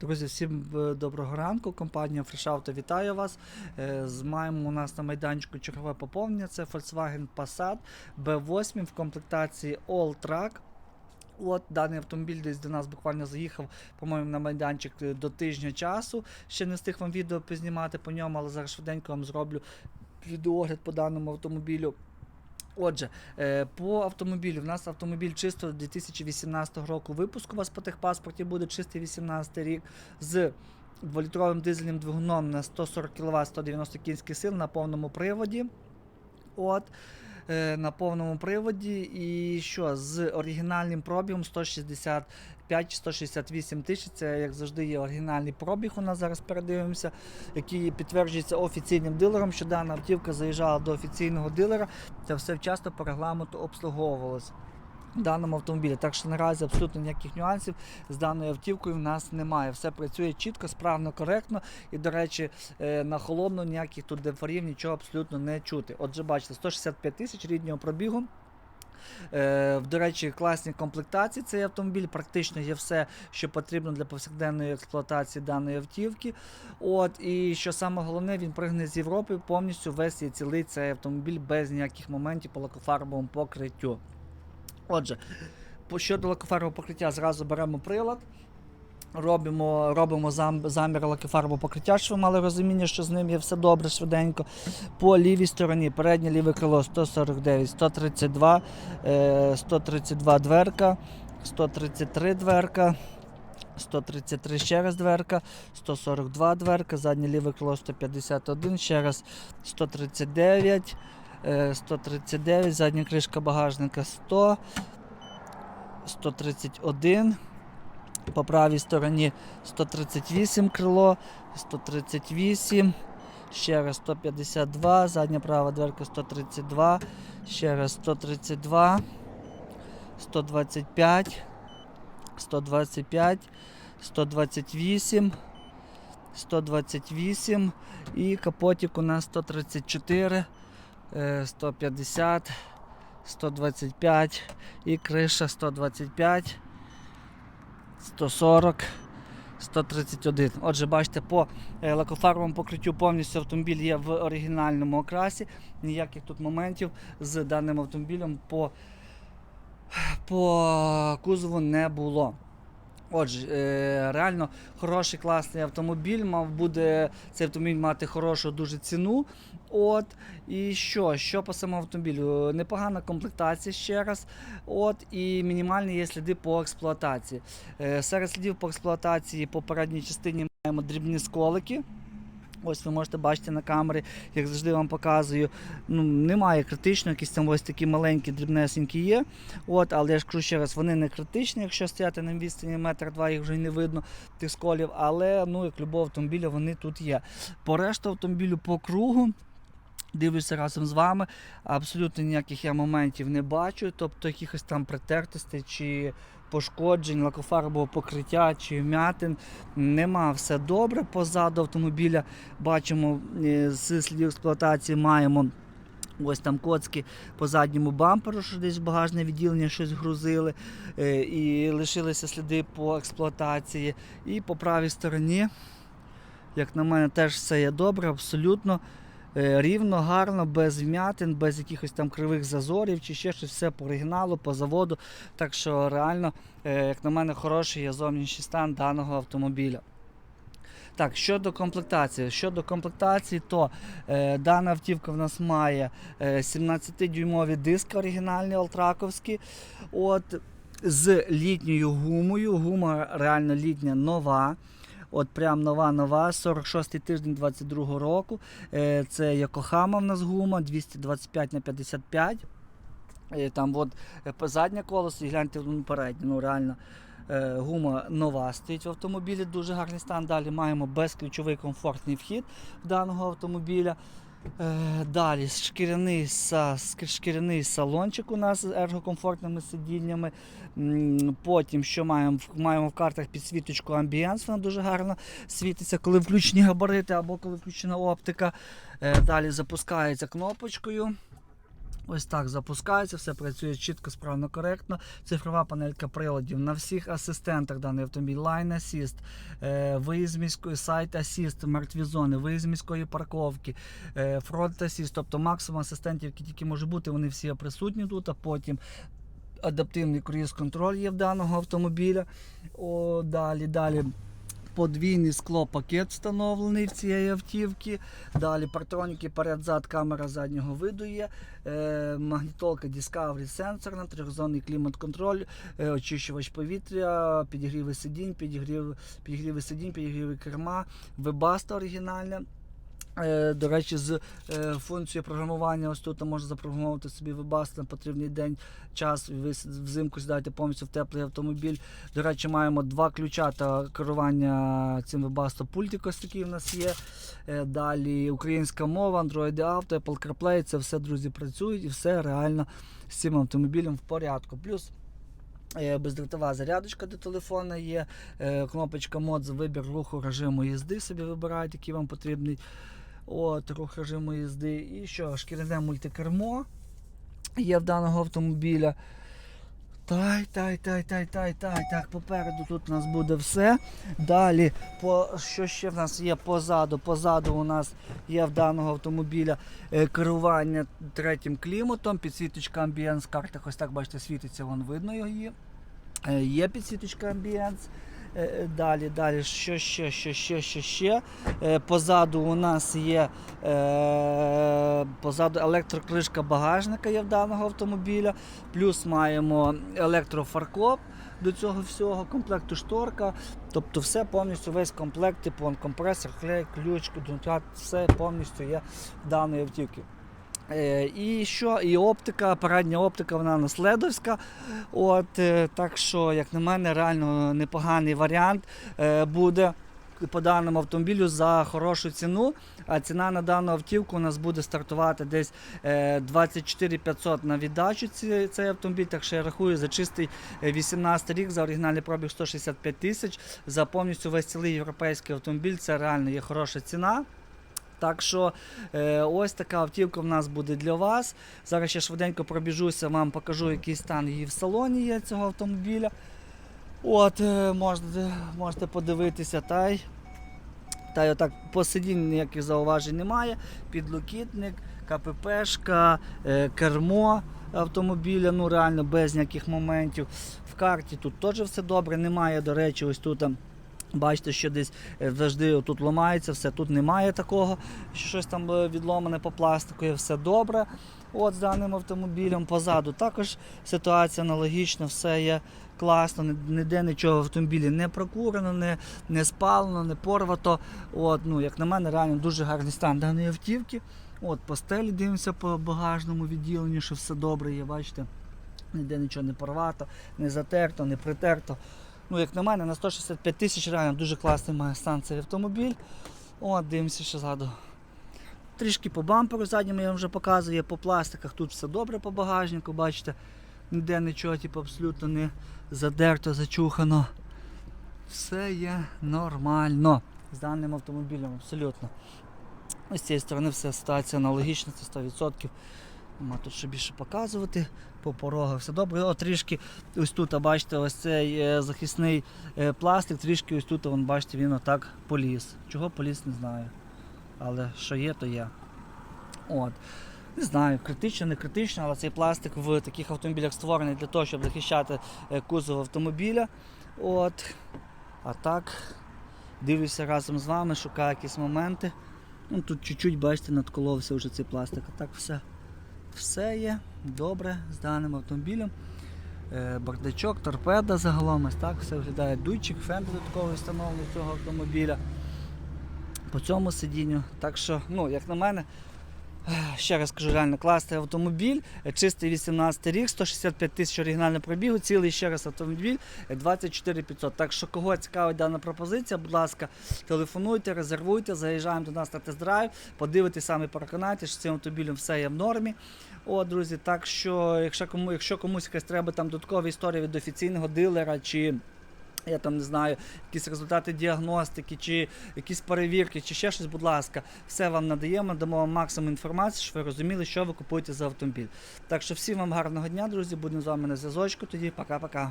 Друзі, всім е, доброго ранку. Компанія FreshAuto вітає вас. Е, з- Маємо у нас на майданчику чергове поповнення. Це Volkswagen Passat B8 в комплектації All Track. От даний автомобіль десь до нас буквально заїхав, по-моєму, на майданчик е, до тижня часу. Ще не встиг вам відео познімати по ньому, але зараз швиденько вам зроблю відеогляд по даному автомобілю. Отже, е, по автомобілю. У нас автомобіль чисто 2018 року випуску. У вас по техпаспорті буде чистий 18 рік з 2-літровим дизельним двигуном на 140 кВт 190 кінських сил на повному приводі. От. Е, На повному приводі, і що з оригінальним пробігом 165-168 тисяч. Це як завжди є оригінальний пробіг. У нас зараз передивимося, який підтверджується офіційним дилером, що дана автівка заїжджала до офіційного дилера це все вчасно по регламенту обслуговувалось в даному автомобілі. Так що наразі абсолютно ніяких нюансів з даною автівкою в нас немає. Все працює чітко, справно, коректно. І, до речі, е, на холодно ніяких тут дефорів, нічого абсолютно не чути. Отже, бачите, 165 тисяч ріднього пробігу. Е, До речі, класні комплектації цей автомобіль. Практично є все, що потрібно для повсякденної експлуатації даної автівки. От і що саме головне, він пригне з Європи повністю весь і цілий цей автомобіль без ніяких моментів по лакофарбовому покриттю. Отже, щодо лакофарбового покриття, зразу беремо прилад. Робимо, робимо зам, замір лакофарбового покриття, щоб ви мали розуміння, що з ним є все добре, швиденько. По лівій стороні переднє ліве крило 149, 132, е, 132 дверка, 133 дверка, 133 ще раз дверка, 142 дверка, заднє ліве крило 151, ще раз 139, е, 139, задня кришка багажника 100, 131. По правій стороні 138 крило, 138, ще раз 152, задня права дверка 132, ще раз 132, 125, 125, 128, 128 і капотик у нас 134, е, 150, 125 і криша 125. 140, 131. Отже, бачите, по е, лакофарбовому покриттю повністю автомобіль є в оригінальному окрасі. Ніяких тут моментів з даним автомобілем по, по кузову не було. Отже, е, реально хороший класний автомобіль. Мав буде цей автомобіль мати хорошу дуже ціну. От і що? Що по самому автомобілю? Непогана комплектація ще раз. От і мінімальні є сліди по експлуатації. Е, серед слідів по експлуатації по передній частині маємо дрібні сколики. Ось ви можете бачити на камері, як завжди вам показую. Ну, немає критично, якісь там ось такі маленькі, дрібнесенькі є. От, але я ж кажу ще раз, вони не критичні, якщо стояти на відстані метр два, їх вже не видно тих сколів. Але ну, як любого автомобіля, вони тут є. По решту автомобілю по кругу. Дивлюся разом з вами, абсолютно ніяких я моментів не бачу, тобто якихось там притертостей чи пошкоджень, лакофарбового покриття чи вмятин. Нема все добре. Позаду автомобіля бачимо е, з слідів експлуатації маємо. Ось там коцки по задньому бамперу, що десь в багажне відділення щось грузили, е, і лишилися сліди по експлуатації. І по правій стороні, як на мене, теж все є добре, абсолютно рівно, гарно, без вмятин, без якихось там кривих зазорів чи ще щось, все по оригіналу, по заводу. Так що реально, е, як на мене, хороший є зовнішній стан даного автомобіля. Так, щодо комплектації. Щодо комплектації, то е, дана автівка в нас має е, 17-дюймові диски оригінальні алтраковські. От, з літньою гумою. Гума реально літня нова. От прям нова-нова, 46-й тиждень 22 року. Е, це Якохама в нас гума 225 на 55. Е, Там от е, заднє колесо і гляньте ну, переднє. Ну реально гума нова стоїть в автомобілі, дуже гарний стан. Далі маємо безключовий комфортний вхід в даного автомобіля. Е, Далі шкіряний, шкіряний салончик у нас з ергокомфортними сидіннями. Потім, що маємо? Маємо в картах підсвіточку амбієнс, вона дуже гарно світиться, коли включені габарити або коли включена оптика. Е, Далі запускається кнопочкою. Ось так запускається, все працює чітко, справно, коректно. Цифрова панелька приладів на всіх асистентах даний автомобіль, Line Assist, е, виїзд міської сайт Assist, мертві зони, виїзд міської парковки, е, Front Assist, тобто максимум асистентів, які тільки може бути, вони всі присутні тут, а потім. Адаптивний круїз-контроль є в даного автомобіля. О, далі, далі подвійний склопакет встановлений в цієї автівки. Далі партроніки перед-зад, камера заднього виду є. Е, магнітолка Discovery сенсорна, трьохзонний клімат-контроль, е, очищувач повітря, підігріви сидінь, підігрів, підігріви сидінь, підігріви керма, вебаста оригінальна. Е, До речі, з е, функцією програмування ось тут можна запрограмувати собі вебаст на потрібний день, час. Ви взимку сідаєте повністю в теплий автомобіль. До речі, маємо два ключа та керування цим вебастом. Пультик ось такий в нас є. Е, Далі українська мова, Android Auto, Apple CarPlay. Це все, друзі, працюють і все реально з цим автомобілем в порядку. Плюс Бездротова зарядочка до телефона є, кнопочка мод за вибір руху режиму їзди собі вибираєте, який вам потрібний. От, рух режиму їзди. І що, шкіряне мультикермо є в даного автомобіля. Тай, тай, тай, тай, тай, тай. Так, попереду тут у нас буде все. Далі, по, що ще в нас є позаду? Позаду у нас є в даного автомобіля е, керування третім кліматом, підсвіточка амбієнс, карта ось так бачите, світиться, вон видно її. Е, Є підсвіточка амбієнс. Е, е, Далі, далі, що ще, що ще, що ще. Е, Позаду у нас є позаду електрокришка багажника є в даного автомобіля. Плюс маємо електрофаркоп до цього всього, комплекту шторка. Тобто все повністю весь комплект, типу компресор, клей, ключ, все повністю є в даної автівки. Е, І що? І оптика, передня оптика, вона наследовська. От, е, так що, як на мене, реально непоганий варіант е, буде по даному автомобілю за хорошу ціну. А ціна на дану автівку у нас буде стартувати десь е, 24 500 на віддачу цей автомобіль. Так що я рахую за чистий е, 18 рік, за оригінальний пробіг 165 тисяч. За повністю весь цілий європейський автомобіль це реально є хороша ціна. Так що е, ось така автівка в нас буде для вас. Зараз ще швиденько пробіжуся, вам покажу, який стан її в салоні є цього автомобіля. От, е, можете, можете подивитися, та й, та й отак по сидінню ніяких зауважень немає. Підлокітник, КППшка, е, кермо автомобіля, ну реально без ніяких моментів. В карті тут теж все добре, немає, до речі, ось тут. там, Бачите, що десь е, завжди тут ламається, все тут немає такого, що щось там е, відломане по пластику, є все добре. От з даним автомобілем позаду також ситуація аналогічна, все є класно, ніде нічого в автомобілі не прокурено, не, не спалено, не порвато. От, ну, як на мене, реально дуже гарний стан даної автівки. От, по дивимося по багажному відділенню, що все добре є, бачите. Ніде нічого не порвато, не затерто, не притерто. Ну, як на мене, на 165 тисяч реально дуже класний має стан цей автомобіль. От, дивимося ще ззаду. Трішки по бамперу задньому я вам вже показую, по пластиках тут все добре по багажнику, бачите, ніде нічого типу, абсолютно не задерто, зачухано. Все є нормально з даним автомобілем, абсолютно. Ось з цієї сторони вся ситуація аналогічна, це 100%. Нема тут що більше показувати. По порогах все добре. О, трішки ось тут, бачите, ось цей е, захисний е, пластик, трішки ось тут, вон, бачите, він отак поліз. Чого поліз, не знаю. Але що є, то є. От. Не знаю, критично, не критично, але цей пластик в таких автомобілях створений для того, щоб захищати е, кузов автомобіля. От. А так, дивлюся разом з вами, шукаю якісь моменти. Ну, тут чуть-чуть, бачите, надколовся вже цей пластик. А так все, все є добре з даним автомобілем. Е, Бардачок, торпеда загалом, ось так все виглядає. Дуйчик, фен додатковий встановлений цього автомобіля по цьому сидінню. Так що, ну, як на мене, ще раз кажу, реально класний автомобіль, чистий 18 рік, 165 тисяч оригінального пробігу, цілий ще раз автомобіль е, 24 500. Так що, кого цікавить дана пропозиція, будь ласка, телефонуйте, резервуйте, заїжджаємо до нас на тест-драйв, подивитесь самі, переконайтесь, що цим автомобілем все є в нормі. О, друзі, так що, якщо, кому, якщо комусь якась треба там додаткова історія від офіційного дилера чи Я там не знаю, якісь результати діагностики, чи якісь перевірки, чи ще щось, будь ласка, все вам надаємо, дамо вам максимум інформації, щоб ви розуміли, що ви купуєте за автомобіль. Так що всім вам гарного дня, друзі. Будемо з вами на зв'язочку. Тоді пока-пока.